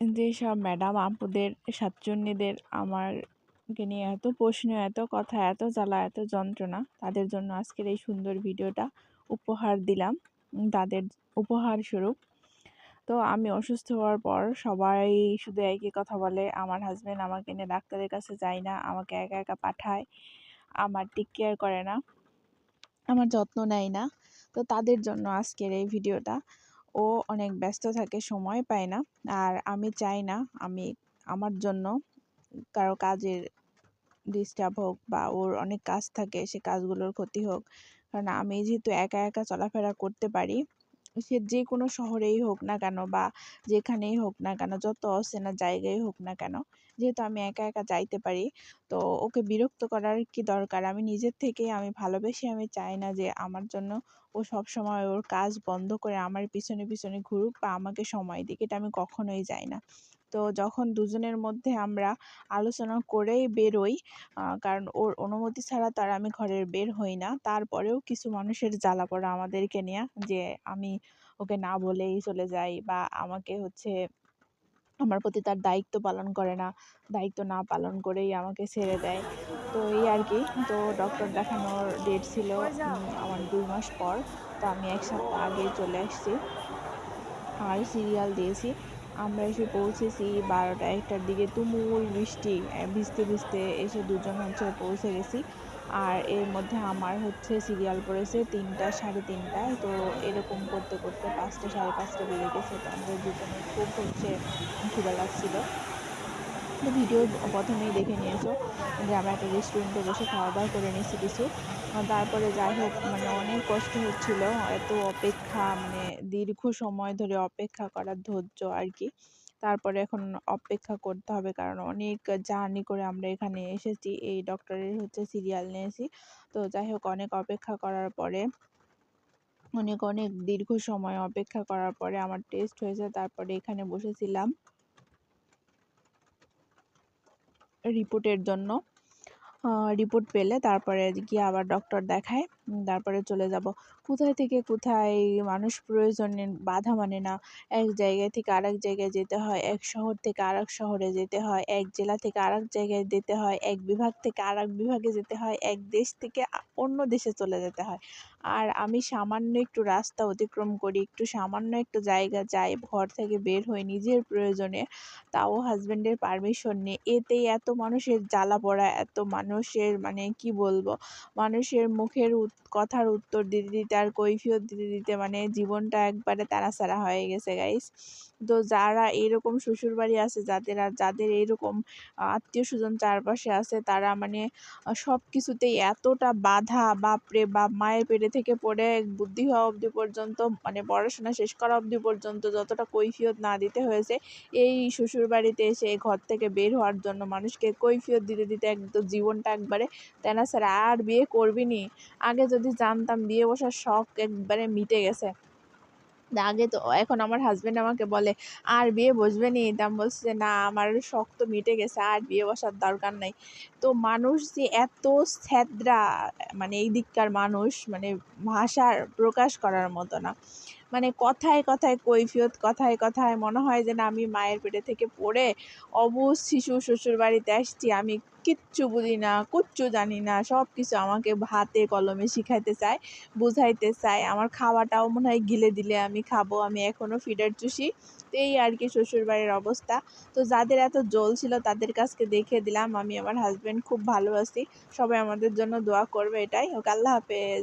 যেসব ম্যাডাম আপুদের, সাতচন্নীদের আমারকে নিয়ে এত প্রশ্ন, এত কথা, এত জ্বালা, এত যন্ত্রণা, তাদের জন্য আজকের এই সুন্দর ভিডিওটা উপহার দিলাম। তাদের উপহার স্বরূপ। তো আমি অসুস্থ হওয়ার পর সবাই শুধু একই কথা বলে, আমার হাজব্যান্ড আমাকে নিয়ে ডাক্তারের কাছে যায় না, আমাকে একা একা পাঠায়, আমার টেক কেয়ার করে না, আমার যত্ন নেয় না। তো তাদের জন্য আজকের এই ভিডিওটা। ও অনেক ব্যস্ত থাকে, সময় পায় না। আর আমি চাই না আমি আমার জন্য কারও কাজের ডিস্টার্ব হোক বা ওর অনেক কাজ থাকে, সে কাজগুলোর ক্ষতি হোক। কারণ আমি যেহেতু একা একা চলাফেরা করতে পারি সে যে কোনো শহরেই হোক না কেন বা যেখানেই হোক না কেন, যত অচেনা জায়গায় হোক না কেন, যেহেতু আমি একা একা যাইতে পারি, তো ওকে বিরক্ত করার কি দরকার? আমি নিজের থেকেই আমি ভালোবেসে আমি চাই না যে আমার জন্য ও সব সময় ওর কাজ বন্ধ করে আমার পিছনে পিছনে ঘুরুক বা আমাকে সময় দিক, এটা আমি কখনোই চাই না। তো যখন দুজনের মধ্যে আমরা আলোচনা করেই বেরোই কারণ ওর অনুমতি ছাড়া তার আমি ঘরের বের হই না। তারপরেও কিছু মানুষের জ্বালা পড়া আমাদেরকে নিয়ে যে আমি ওকে না বলেই চলে যাই বা আমাকে হচ্ছে আমার প্রতি তার দায়িত্ব পালন করে না, দায়িত্ব না পালন করেই আমাকে ছেড়ে দেয়। তো এই আর কি। তো ডক্টর দেখানোর ডেট ছিল আমার দুই মাস পর। তো আমি এক সপ্তাহ আগেই চলে আসছি। আর সিরিয়াল দিয়েছি। আমরা এসে পৌঁছেছি বারোটা একটার দিকে। তুমুল বৃষ্টি ভিজতে ভিজতে এসে দুজন হচ্ছে পৌঁছে গেছি। আর এর মধ্যে আমার হচ্ছে সিরিয়াল পড়েছে তিনটা, সাড়ে তিনটায় তো এরকম করতে করতে পাঁচটা, সাড়ে পাঁচটা বেজে গেছে। তো আমাদের দুজনের খুব হচ্ছে ক্ষুদা লাগছিল। ভিডিও প্রথমেই দেখে নিয়েছো যে আমরা একটা রেস্টুরেন্টে বসে খাওয়া দাওয়া করে নিয়েছি কিছু। তারপরে যাই হোক মানে অনেক কষ্ট হচ্ছিল, এত অপেক্ষা মানে দীর্ঘ সময় ধরে অপেক্ষা করার ধৈর্য আর কি। তারপরে এখন অপেক্ষা করতে হবে, কারণ অনেক জার্নি করে আমরা এখানে এসেছি। এই ডক্টরের হচ্ছে সিরিয়াল নিয়েছি। তো যাই হোক, অনেক অপেক্ষা করার পরে, অনেক অনেক দীর্ঘ সময় অপেক্ষা করার পরে আমার টেস্ট হয়েছে। তারপরে এখানে বসেছিলাম। রিপোর্টের জন্য রিপোর্ট পেলে তারপরে গিয়ে আবার ডক্টর দেখায়। তারপরে চলে যাব। কোথায় থেকে কোথায় মানুষ প্রয়োজনে বাধা মানে না, এক জায়গায় থেকে আরেক জায়গায় যেতে হয়, এক শহর থেকে আরেক শহরে যেতে হয়, এক জেলা থেকে আরেক জায়গায় যেতে হয়, এক বিভাগ থেকে আরেক বিভাগে যেতে হয়, এক দেশ থেকে অন্য দেশে চলে যেতে হয়। আর আমি সামান্য একটু রাস্তা অতিক্রম করি, একটু সামান্য একটু জায়গা যাই, ঘর থেকে বের হই নিজের প্রয়োজনে, তাও হাজব্যান্ডের পারমিশন নিয়ে। এতেই এত মানুষের জ্বালা পড়া, এত মানুষের মানে কি বলব, মানুষের মুখের কথার উত্তর দিতে দিতে আর কৈফিয়ত দিতে দিতে মানে জীবনটা একবারে তাড়াছাড়া হয়ে গেছে গাইস তো যারা এরকম শ্বশুরবাড়ি আছে, যাদের যাদের এরকম আত্মীয় স্বজন চারপাশে আছে, তারা মানে সব কিছুতেই এতটা বাধা, বাপরে বাপ, মায়ের পেটে থেকে পড়ে বুদ্ধি হওয়া অবধি পর্যন্ত মানে পড়াশোনা শেষ করা অবধি পর্যন্ত যতটা কৈফিয়ত না দিতে হয়েছে, এই শ্বশুরবাড়িতে এসে ঘর থেকে বের হওয়ার জন্য মানুষকে কৈফিয়ত দিতে দিতে একদম জীবনটা একবারে তেনা স্যার আর বিয়ে করবি নি আগে যদি জানতাম বিয়ে বসার শখ একবারে মিটে গেছে। আগে তো এখন আমার হাজব্যান্ড আমাকে বলে, আর বিয়ে বসবে নি? তা বলছে না, আমার শখ তো মিটে গেছে, আর বিয়ে বসার দরকার নাই। তো মানুষ যে এত ছ্যাদ্রা মানে এই দিককার মানুষ মানে ভাষার প্রকাশ করার মতো না। মানে কথায় কথায় কৈফিয়ত, কথায় কথায় মনে হয় যে না আমি মায়ের পেটে থেকে পড়ে অবুঝ শিশু শ্বশুর বাড়িতে আসছি, আমি কিচ্ছু বুঝি না, কুচ্ছু জানি না সব কিছু আমাকে হাতে কলমে শিখাইতে চায়, বুঝাইতে চায়। আমার খাওয়াটাও মনে হয় গিলে দিলে আমি খাব, আমি এখনও ফিডার চুষি। তো এই আর কি শ্বশুরবাড়ির অবস্থা। তো যাদের এত জল ছিল তাদের কাছকে দেখে দিলাম, আমি আমার হাজব্যান্ড খুব ভালো আছি সবাই আমাদের জন্য দোয়া করবে এটাই। ওকে আল্লাহ হাফেজ।